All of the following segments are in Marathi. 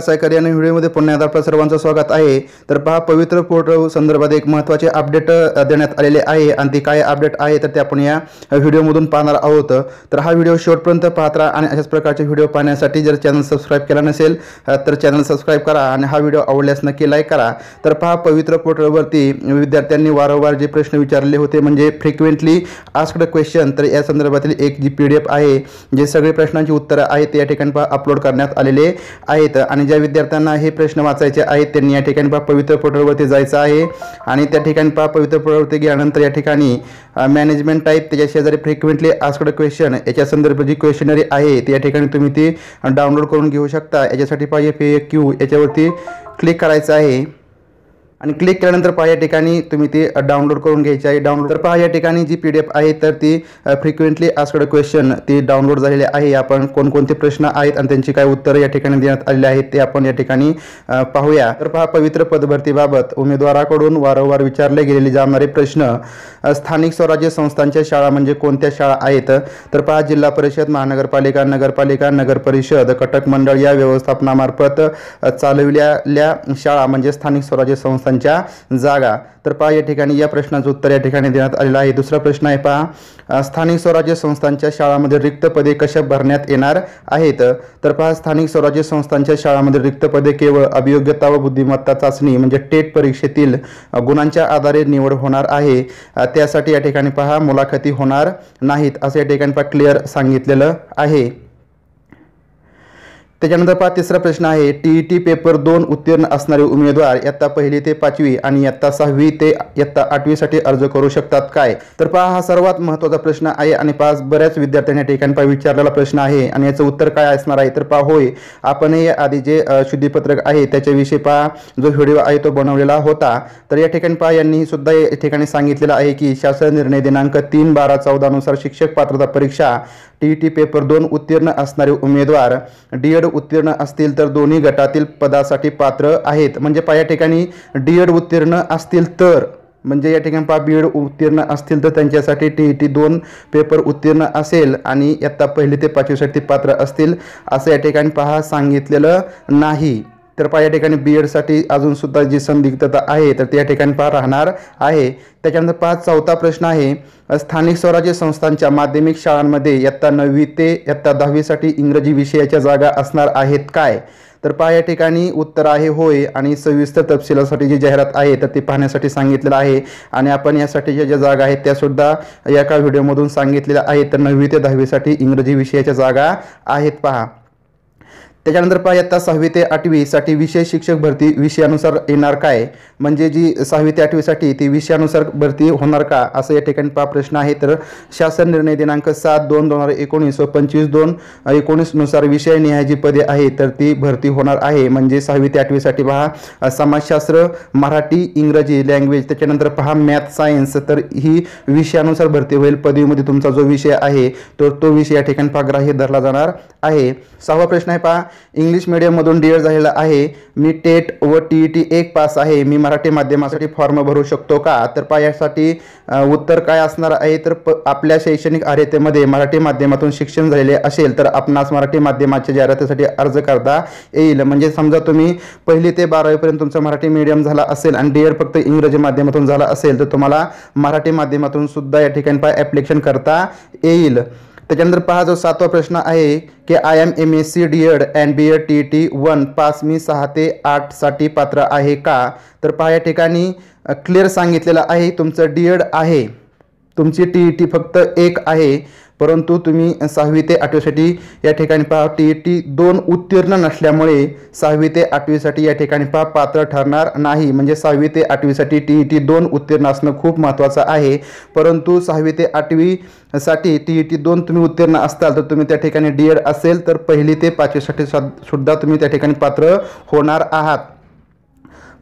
सायकर या नवीन व्हिडिओमध्ये पुन्हा एकदा आपल्या सर्वांचं स्वागत आहे. तर पहा पवित्र पोर्टल संदर्भात एक महत्त्वाचे अपडेट देण्यात आलेले आहे. आणि ते काय अपडेट आहे तर ते आपण या व्हिडिओमधून पाहणार आहोत. तर हा व्हिडिओ शेवटपर्यंत पाहत राहा आणि अशाच प्रकारचे व्हिडिओ पाहण्यासाठी जर चॅनल सबस्क्राईब केला नसेल तर चॅनल सबस्क्राईब करा आणि हा व्हिडिओ आवडल्यास नक्की लाईक करा. तर पहा पवित्र पोर्टलवरती विद्यार्थ्यांनी वारंवार जे प्रश्न विचारले होते म्हणजे फ्रिक्वेंटली आस्क्ड क्वेश्चन तर या संदर्भातील एक जी पी डी एफ आहे जे सगळे प्रश्नांची उत्तरं आहेत या ठिकाणी पहा अपलोड करण्यात आलेले आहेत. आणि ज्या विद्यार्थ्यांना हे प्रश्न वाचायचे आहेत त्यांनी या ठिकाणी पहा पवित्र पोर्टलवरती जायचं आहे. आणि त्या ठिकाणी पहा पवित्र पोर्टलवरती गेल्यानंतर या ठिकाणी मॅनेजमेंट टाईप त्याच्या शेजारी फ्रिक्वेंटली आस्कड क्वेश्चन याच्या संदर्भात जी क्वेश्चनरी आहे ती या ठिकाणी तुम्ही ती डाउनलोड करून घेऊ शकता. याच्यासाठी पाहिजे पी क्यू याच्यावरती क्लिक करायचं आहे. आणि क्लिक केल्यानंतर पहा या ठिकाणी तुम्ही ती डाउनलोड करून घ्यायची आहे. डाउनलोड तर पहा या ठिकाणी जी पी डी एफ आहे तर ती फ्रिक्वेंटली आस्कड क्वेश्चन ती डाउनलोड झालेली आहे. आपण कोणकोणते प्रश्न आहेत आणि त्यांची काय उत्तरं या ठिकाणी देण्यात आलेली आहेत ते आपण या ठिकाणी पाहूया. तर पहा पवित्र पदभरतीबाबत उमेदवाराकडून वारंवार विचारले गेलेले जाणारे प्रश्न स्थानिक स्वराज्य संस्थांच्या शाळा म्हणजे कोणत्या शाळा आहेत? तर पहा जिल्हा परिषद महानगरपालिका नगरपालिका नगर परिषद कटक मंडळ या व्यवस्थापनामार्फत चालविलेल्या शाळा म्हणजे स्थानिक स्वराज्य संस्थांच्या जागा. तर पहा या ठिकाणी या प्रश्नाचं उत्तर या ठिकाणी देण्यात आलेलं आहे. दुसरा प्रश्न आहे पहा स्थानिक स्वराज्य संस्थांच्या शाळामध्ये रिक्त पदे कशा भरण्यात येणार आहेत? तर पहा स्थानिक स्वराज्य संस्थांच्या शाळामध्ये रिक्त पदे केवळ अभियोग्यता व बुद्धिमत्ता चाचणी म्हणजे टेट परीक्षेतील गुणांच्या आधारे निवड होणार आहे. त्यासाठी या ठिकाणी पहा मुलाखती होणार नाहीत असं या ठिकाणी पहा क्लिअर सांगितलेलं आहे. त्याच्यानंतर पहा तिसरा प्रश्न आहे टी ई टी पेपर दोन उत्तीर्ण असणारे उमेदवार इयत्ता पहिली ते पाचवी आणि इयत्ता सहावी ते इयत्ता आठवीसाठी अर्ज करू शकतात काय? तर पहा हा सर्वात महत्त्वाचा प्रश्न आहे आणि पाच बऱ्याच विद्यार्थ्यांनी या ठिकाणी पहा विचारलेला प्रश्न आहे आणि याचं उत्तर काय असणार आहे? तर पहा होय आपण हे आधी जे शुद्धीपत्रक आहे त्याच्याविषयी पहा जो व्हिडिओ आहे तो बनवलेला होता. तर या ठिकाणी पहा यांनी सुद्धा या ठिकाणी सांगितलेलं आहे की शासन निर्णय दिनांक तीन बारा चौदानुसार शिक्षक पात्रता परीक्षा टी ई टी पेपर दोन उत्तीर्ण असणारे उमेदवार डी एड उत्तीर्ण असतील तर दोन्ही गटातील पदासाठी पात्र आहेत. म्हणजे पहा या ठिकाणी डी एड उत्तीर्ण असतील तर म्हणजे या ठिकाणी पहा बी एड उत्तीर्ण असतील तर त्यांच्यासाठी टी ई टी दोन पेपर उत्तीर्ण असेल आणि इयत्ता पहिली ते पाचवीसाठी पात्र असतील. असं या ठिकाणी पहा सांगितलेलं नाही. तर पहा या ठिकाणी बी एडसाठी अजूनसुद्धा जी संदिग्धता आहे तर त्या ठिकाणी पहा राहणार आहे. त्याच्यानंतर पहा चौथा प्रश्न आहे. स्थानिक स्वराज्य संस्थांच्या माध्यमिक शाळांमध्ये इयत्ता नववी ते इयत्ता दहावीसाठी इंग्रजी विषयाच्या जागा असणार आहेत काय? तर पहा या ठिकाणी उत्तर आहे होय आणि सविस्तर तपशिलासाठी जी जाहिरात आहे तर ती पाहण्यासाठी सांगितलेलं आहे. आणि आपण यासाठीच्या ज्या जागा आहेत त्यासुद्धा एका व्हिडिओमधून सांगितलेल्या आहेत. तर नववी ते दहावीसाठी इंग्रजी विषयाच्या जागा आहेत पहा. त्याच्यानंतर पहा इयत्ता सहावी ते आठवीसाठी विषय शिक्षक भरती विषयानुसार येणार काय? म्हणजे जी सहावी ते आठवीसाठी ती विषयानुसार भरती होणार का? असं या ठिकाणी पहा प्रश्न आहे. तर शासन निर्णय दिनांक सात दोन दोन हजार एकोणीस व पंचवीस दोन एकोणीसनुसार विषयनिहाय जी पदे आहे तर ती भरती होणार आहे. म्हणजे सहावी ते आठवीसाठी पहा समाजशास्त्र मराठी इंग्रजी लँग्वेज त्याच्यानंतर पहा मॅथ सायन्स तर ही विषयानुसार भरती होईल. पदवीमध्ये तुमचा जो विषय आहे तो तो विषय या ठिकाणी पहा ग्राह्य धरला जाणार आहे. सहावा प्रश्न आहे पहा इंग्लिश मिडियममधून डी एड झालेला आहे. मी टेट व टी ई टी एक पास आहे. मी मराठी माध्यमासाठी फॉर्म भरू शकतो का? तर पा यासाठी उत्तर काय असणार आहे? तर प आपल्या शैक्षणिक अर्हतेमध्ये मराठी माध्यमातून शिक्षण झालेले असेल तर आपणास मराठी माध्यमाच्या जाहिरातीसाठी अर्ज करता येईल. म्हणजे समजा तुम्ही पहिली ते बारावीपर्यंत तुमचं मराठी मीडियम झाला असेल आणि डी एड फक्त इंग्रजी माध्यमातून झाला असेल तर तुम्हाला मराठी माध्यमातून सुद्धा या ठिकाणी पाय ॲप्लिकेशन करता येईल. त्याच्यानंतर पहा जो सातवा प्रश्न आहे की I M M S C D Ed and B Ed T T one pass मी सहा ते आठसाठी पात्र आहे का? तर पहा या ठिकाणी क्लिअर सांगितलेलं आहे तुमचं डी एड आहे. तुमची टी ई टी फक्त एक आहे. परंतु तुम्ही सहावी ते आठवीसाठी या ठिकाणी पहा टी ई टी दोन उत्तीर्ण नसल्यामुळे सहावी ते आठवीसाठी या ठिकाणी पहा पात्र ठरणार नाही. म्हणजे सहावी ते आठवीसाठी टी ई टी दोन उत्तीर्ण असणं खूप महत्त्वाचं आहे. परंतु सहावी ते आठवीसाठी टी ई टी दोन तुम्ही उत्तीर्ण असताल तर तुम्ही त्या ठिकाणी डी एड असेल तर पहिली ते पाचवीसाठी सुद्धा तुम्ही त्या ठिकाणी पात्र होणार आहात.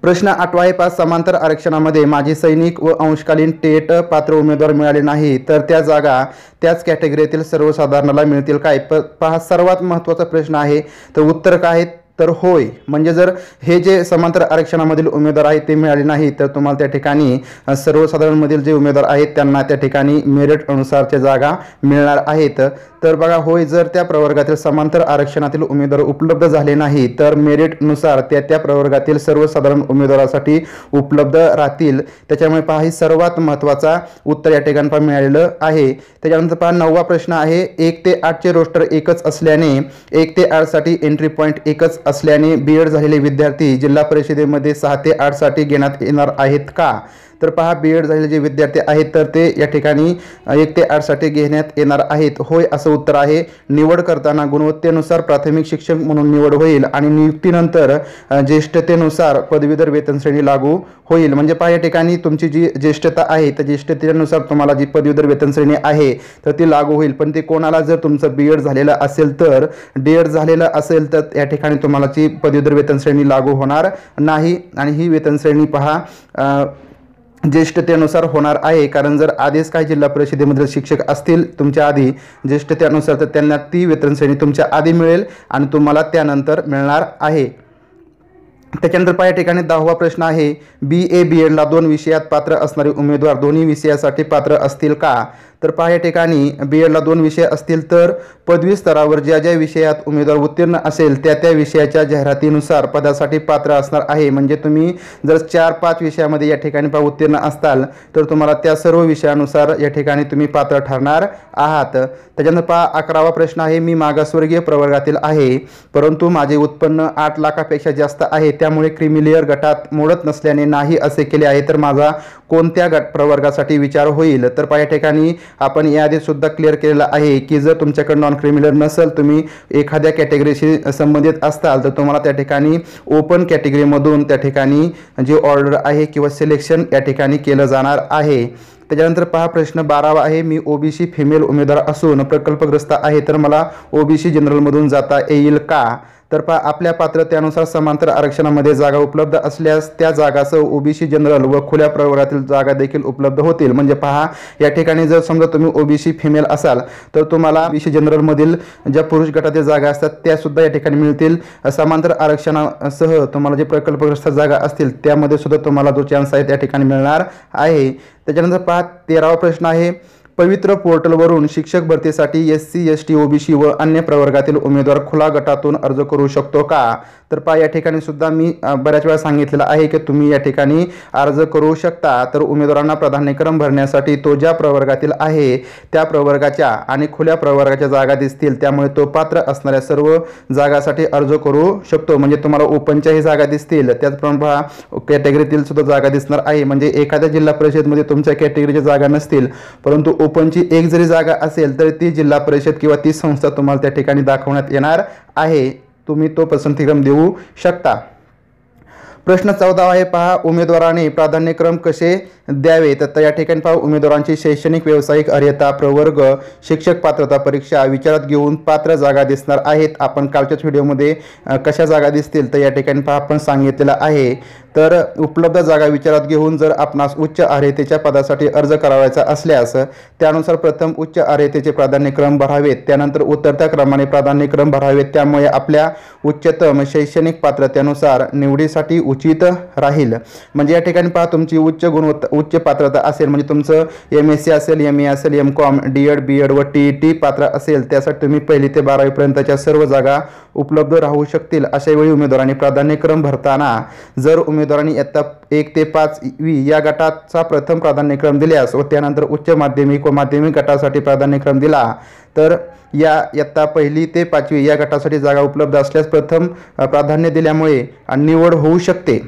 प्रश्न आठवा आहे पाच समांतर आरक्षणामध्ये माजी सैनिक व अंशकालीन टेट पात्र उमेदवार मिळाले नाही तर त्या जागा त्याच कॅटेगरीतील सर्वसाधारणाला मिळतील काय? प पहा सर्वात महत्त्वाचा प्रश्न आहे तर उत्तर काय? तर होय. म्हणजे जर हे जे समांतर आरक्षणामधील उमेदवार आहेत ते मिळाले नाही तर तुम्हाला त्या ठिकाणी सर्वसाधारणमधील जे उमेदवार आहेत त्यांना त्या ठिकाणी मेरिट अनुसारच्या जागा मिळणार आहेत. तर बघा होय जर त्या प्रवर्गातील समांतर आरक्षणातील उमेदवार उपलब्ध झाले नाही तर मेरिटनुसार त्या त्या प्रवर्गातील सर्वसाधारण उमेदवारासाठी उपलब्ध राहतील. त्याच्यामुळे पहा ही सर्वात महत्त्वाचा उत्तर या ठिकाणी पहा मिळालेलं आहे. त्याच्यानंतर पहा नववा प्रश्न आहे. एक ते आठचे रोस्टर एकच असल्याने एक ते आठसाठी एंट्री पॉईंट एकच असल्याने बी एड झालेले विद्यार्थी जिल्हा परिषदेमध्ये सहा ते आठसाठी घेण्यात येणार आहेत का? तर पहा बी एड झालेले जे विद्यार्थी आहेत तर ते या ठिकाणी एक ते आठसाठी घेण्यात येणार आहेत. होय असं उत्तर आहे. निवड करताना गुणवत्तेनुसार प्राथमिक शिक्षक म्हणून निवड होईल आणि नियुक्तीनंतर ज्येष्ठतेनुसार पदवीधर वेतन श्रेणी लागू होईल. म्हणजे पहा या ठिकाणी तुमची जी ज्येष्ठता आहे त्या ज्येष्ठतेनुसार तुम्हाला जी पदवीधर वेतन श्रेणी आहे तर ती लागू होईल. पण ते कोणाला जर तुमचं बी एड झालेलं असेल तर डी एड झालेलं असेल तर या ठिकाणी तुम्हाला जी पदवीधर वेतन श्रेणी लागू होणार नाही. आणि ही वेतन श्रेणी पहा ज्येष्ठतेनुसार होणार आहे. कारण जर आधीच काही जिल्हा परिषदेमधील शिक्षक असतील तुमच्या आधी ज्येष्ठतेनुसार तर त्यांना ती वेतन श्रेणी तुमच्या आधी मिळेल आणि तुम्हाला त्यानंतर मिळणार आहे. त्याच्यानंतर पाया ठिकाणी दहावा प्रश्न आहे. बी ए बी एडला दोन विषयात पात्र असणारे उमेदवार दोन्ही विषयासाठी पात्र असतील का? तर पहा या ठिकाणी बी एडला दोन विषय असतील तर पदवी स्तरावर ज्या ज्या विषयात उमेदवार उत्तीर्ण असेल त्या त्या विषयाच्या जाहिरातीनुसार पदासाठी पात्र असणार आहे. म्हणजे तुम्ही जर चार पाच विषयामध्ये या ठिकाणी पहा उत्तीर्ण असताल तर तुम्हाला त्या सर्व विषयानुसार या ठिकाणी तुम्ही पात्र ठरणार आहात. त्याच्यानंतर पहा अकरावा प्रश्न आहे मी मागासवर्गीय प्रवर्गातील आहे परंतु माझे उत्पन्न आठ लाखापेक्षा जास्त आहे त्यामुळे क्रिमिलियर गटात मोडत नसल्याने नाही असे केले आहे तर माझा कोणत्या गट प्रवर्गासाठी विचार होईल? तर पहा या ठिकाणी आपण याआधीसुद्धा क्लिअर केलेलं आहे की जर तुमच्याकडे नॉन क्रिमिनल नसेल तुम्ही एखाद्या कॅटेगरीशी संबंधित असताल तर तुम्हाला त्या ठिकाणी ओपन कॅटेगरीमधून त्या ठिकाणी जे ऑर्डर आहे किंवा सिलेक्शन या ठिकाणी केलं जाणार आहे. त्याच्यानंतर पहा प्रश्न बारावा आहे मी ओबीसी फिमेल उमेदवार असून प्रकल्पग्रस्त आहे तर मला ओबीसी जनरलमधून जाता येईल का? तर पहा आपल्या पात्रतेनुसार समांतर आरक्षणामध्ये जागा उपलब्ध असल्यास त्या जागासह ओबीसी जनरल व खुल्या प्रवर्गातील जागा देखील उपलब्ध होतील. म्हणजे पहा या ठिकाणी जर समजा तुम्ही ओबीसी फिमेल असाल तर तुम्हाला ओबीसी जनरलमधील ज्या पुरुष गटातील जागा असतात त्यासुद्धा या ठिकाणी मिळतील. समांतर आरक्षणासह तुम्हाला जे प्रकल्पग्रस्त जागा असतील त्यामध्ये सुद्धा तुम्हाला जो चान्स आहे त्या ठिकाणी मिळणार आहे. त्याच्यानंतर पहा तेरावा प्रश्न आहे. पवित्र पोर्टलवरून शिक्षक भरतीसाठी S C S T OBC व अन्य प्रवर्गातील उमेदवार खुला गटातून अर्ज करू शकतो का? तर पहा या ठिकाणी सुद्धा मी बऱ्याच वेळा सांगितलेलं आहे की तुम्ही या ठिकाणी अर्ज करू शकता. तर उमेदवारांना प्राधान्यक्रम भरण्यासाठी तो ज्या प्रवर्गातील आहे त्या प्रवर्गाच्या आणि खुल्या प्रवर्गाच्या जागा दिसतील. त्यामुळे तो पात्र असणाऱ्या सर्व जागासाठी अर्ज करू शकतो. म्हणजे तुम्हाला ओपनच्याही जागा दिसतील. त्याचप्रमाणे पहा कॅटेगरीतील सुद्धा जागा दिसणार आहे. म्हणजे एखाद्या जिल्हा परिषदमध्ये तुमच्या कॅटेगरीच्या जागा नसतील. परंतु ओपनची एक जरी जागा असेल तर ती जिल्हा परिषद किंवा ती संस्था तुम्हाला त्या ठिकाणी दाखवण्यात येणार आहे. तुम्ही तो पसंतीक्रम देऊ शकता. प्रश्न चौदा आहे पहा. उमेदवाराने प्राधान्यक्रम कसे द्यावे? तर या ठिकाणी पहा उमेदवारांची शैक्षणिक व्यावसायिक अर्हता प्रवर्ग शिक्षक पात्रता परीक्षा विचारात घेऊन पात्र जागा दिसणार आहेत. आपण कालच्याच व्हिडिओमध्ये कशा जागा दिसतील तर या ठिकाणी पहा आपण सांगितलेलं आहे. तर उपलब्ध जागा विचारात घेऊन जर आपणास उच्च अर्हतेच्या पदासाठी अर्ज करावायचा असल्यास त्यानुसार प्रथम उच्च अर्हतेचे प्राधान्यक्रम भरावेत. त्यानंतर उतरत्या क्रमाने प्राधान्यक्रम भरावेत. त्यामुळे आपल्या उच्चतम शैक्षणिक पात्रतेनुसार निवडीसाठी उचित राहील. म्हणजे या ठिकाणी पहा तुमची उच्च गुणवत्ता उच्च पात्रता असेल म्हणजे तुमचं एम एस सी असेल एम ए असेल M Com D Ed B Ed व टी ई टी पात्र असेल त्यासाठी तुम्ही पहिली ते बारावीपर्यंतच्या सर्व जागा उपलब्ध राहू शकतील अशावेळी उमेदवारांनी प्राधान्यक्रम भरताना जर उमेदवारांनी इयत्ता एक ते पाच वी या गटाचा प्रथम प्राधान्यक्रम दिल्यास व त्यानंतर उच्च माध्यमिक व माध्यमिक गटासाठी प्राधान्यक्रम दिला तर या इयत्ता पहिली ते पाचवी या गटासाठी जागा उपलब्ध असल्यास प्रथम प्राधान्य दिल्यामुळे निवड होऊ शकते.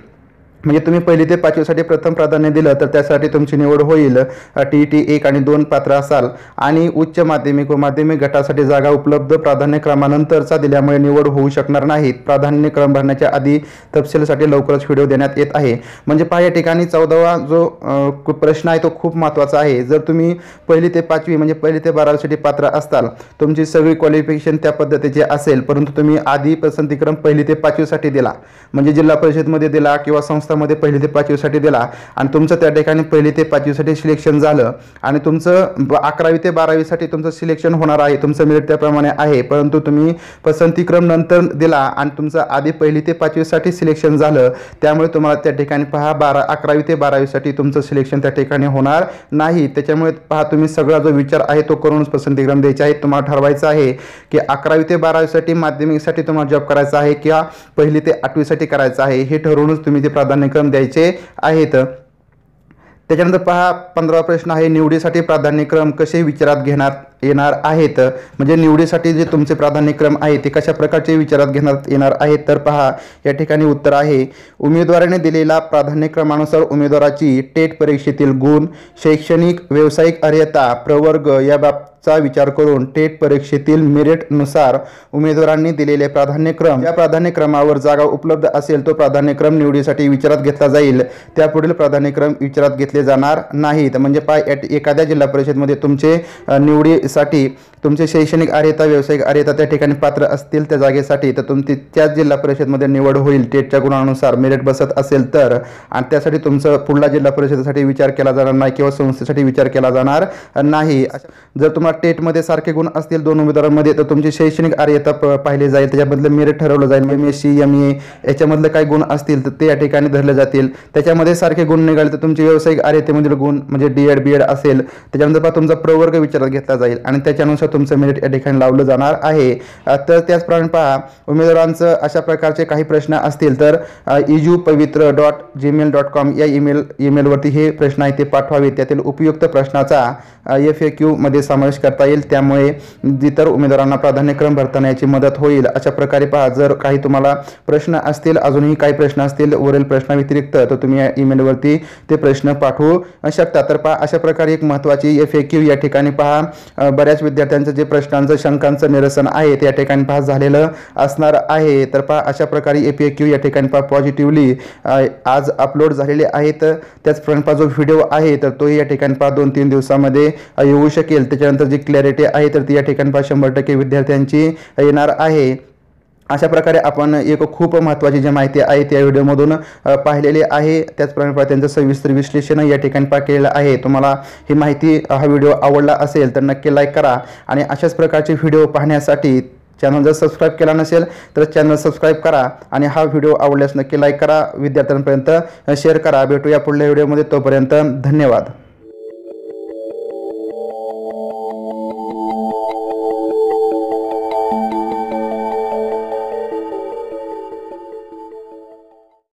म्हणजे तुम्ही पहिली ते पाचवीसाठी प्रथम प्राधान्य दिलं तर त्यासाठी तुमची निवड होईल टी टी एक आणि दोन पात्र असाल. आणि उच्च माध्यमिक व माध्यमिक गटासाठी जागा उपलब्ध प्राधान्यक्रमानंतरचा दिल्यामुळे निवड होऊ शकणार नाहीत प्राधान्यक्रम भरण्याच्या आधी तपशीलसाठी लवकरच व्हिडिओ देण्यात येत आहे. म्हणजे पहा या ठिकाणी चौदावा जो प्रश्न आहे तो खूप महत्त्वाचा आहे. जर तुम्ही पहिली ते पाचवी म्हणजे पहिली ते बारावीसाठी पात्र असताल तुमची सगळी क्वालिफिकेशन त्या पद्धतीचे असेल परंतु तुम्ही आधी पसंतीक्रम पहिली ते पाचवीसाठी दिला. म्हणजे जिल्हा परिषदमध्ये दिला किंवा संस्था महाराष्ट्रामध्ये पहिली ते पाचवीसाठी दिला. आणि तुमचं त्या ठिकाणी पहिली ते पाचवीसाठी सिलेक्शन झालं. आणि तुमचं ब- अकरावी ते बारावीसाठी तुमचं सिलेक्शन होणार आहे. तुमचं मेरिट त्याप्रमाणे आहे. परंतु तुम्ही पसंतीक्रम नंतर दिला आणि तुमचं आधी पहिली ते पाचवीसाठी सिलेक्शन झालं. त्यामुळे तुम्हाला त्या ठिकाणी पहा बारा अकरावी ते बारावीसाठी तुमचं सिलेक्शन त्या ठिकाणी होणार नाही. त्याच्यामुळे पहा तुम्ही सगळा जो विचार आहे तो करूनच पसंतीक्रम द्यायचा आहे तुम्हाला ठरवायचं आहे की अकरावी ते बारावीसाठी माध्यमिकसाठी तुम्हाला जॉब करायचा आहे किंवा पहिली ते आठवीसाठी करायचं आहे. हे ठरवूनच तुम्ही ते प्राधान्यक्रम द्यायचे आहेत. त्याच्यानंतर पहा पंधरावा प्रश्न आहे निवडीसाठी प्राधान्यक्रम कसे विचारात घेणार? येणार आहेत. म्हणजे निवडीसाठी जे तुमचे प्राधान्यक्रम आहे ते कशा प्रकारचे विचारात घेण्यात येणार आहेत तर पहा या ठिकाणी उत्तर आहे. उमेदवाराने दिलेला प्राधान्यक्रमानुसार उमेदवाराची टेट परीक्षेतील गुण शैक्षणिक व्यावसायिक अर्हता प्रवर्ग या बाबतचा विचार करून टेट परीक्षेतील मेरिटनुसार उमेदवारांनी दिलेले प्राधान्यक्रम या प्राधान्यक्रमावर जागा उपलब्ध असेल तो प्राधान्यक्रम निवडीसाठी विचारात घेतला जाईल. त्यापुढील प्राधान्यक्रम विचारात घेतले जाणार नाहीत. म्हणजे पाय एखाद्या जिल्हा परिषदमध्ये तुमचे निवडी जागेसाठी तुमचे शैक्षणिक अर्हता व्यावसायिक अर्हता त्या ठिकाणी पात्र असतील त्या जागेसाठी तर तुमची त्याच जिल्हा परिषदमध्ये निवड होईल. टेटच्या गुणानुसार मेरिट बसत असेल तर आणि त्यासाठी तुमचं पुढला जिल्हा परिषदेसाठी विचार केला जाणार नाही किंवा संस्थेसाठी विचार केला जाणार नाही. जर तुम्हाला टेटमध्ये सारखे गुण असतील दोन उमेदवारांमध्ये तर तुमची शैक्षणिक अर्हता प- पाहिली जाईल. त्याच्यामधलं मेरिट ठरवलं जाईल. M S C M A याच्यामधलं काही गुण असतील तर ते या ठिकाणी धरले जातील. त्याच्यामध्ये सारखे गुण निघाले तर तुमचे व्यावसायिक अर्हतेमधील गुण म्हणजे डी एड बी एड असेल. त्याच्यानंतर तुमचा प्रवर्ग विचारात घेतला जाईल. आणि त्याच्यानुसार तुमचं मेरिट या ठिकाणी लावलं जाणार आहे. तर त्याचप्रमाणे पहा उमेदवारांचं अशा प्रकारचे काही प्रश्न असतील तर edu Pavitra dot Gmail dot com या ईमेल ईमेलवरती हे प्रश्न आहे ते पाठवावे त्यातील उपयुक्त प्रश्नाचा एफ ए क्यूमध्ये समावेश करता येईल. त्यामुळे इतर उमेदवारांना प्राधान्यक्रम भरताना याची मदत होईल. अशा प्रकारे पहा जर काही तुम्हाला प्रश्न असतील अजूनही काही प्रश्न असतील वरील प्रश्नाव्यतिरिक्त तर तुम्ही या ईमेलवरती ते प्रश्न पाठवू शकता. तर पहा अशा प्रकारे एक महत्त्वाची एफ ए क्यू या ठिकाणी पहा. बऱ्याच विद्यार्थ्यांचं जे प्रश्नांचं शंकांचं निरसन आहे ते या ठिकाणी पहा झालेलं असणार आहे. तर पहा अशा प्रकारे ए पी ए क्यू या ठिकाणी पहा पॉझिटिव्हली आज अपलोड झालेले आहेत. त्याचप्रमाणे पहा जो व्हिडिओ आहे तर तोही या ठिकाणी पहा दोन तीन दिवसामध्ये येऊ शकेल. त्याच्यानंतर जी क्लॅरिटी आहे तर ती या ठिकाणी पहा शंभर टक्के विद्यार्थ्यांची येणार आहे. अशा प्रकारे आपण एक खूप महत्त्वाची जी माहिती आहे त्या व्हिडिओमधून पाहिलेली आहे. त्याचप्रमाणे त्यांचं सविस्तर विश्लेषण या ठिकाणी पा केलेलं आहे. तुम्हाला ही माहिती हा व्हिडिओ आवडला असेल तर नक्की लाईक करा आणि अशाच प्रकारचे व्हिडिओ पाहण्यासाठी चॅनल जर सबस्क्राईब केला नसेल तर चॅनल सबस्क्राईब करा आणि हा व्हिडिओ आवडल्यास नक्की लाईक करा. विद्यार्थ्यांपर्यंत शेअर करा. भेटूया पुढल्या व्हिडिओमध्ये. तोपर्यंत धन्यवाद.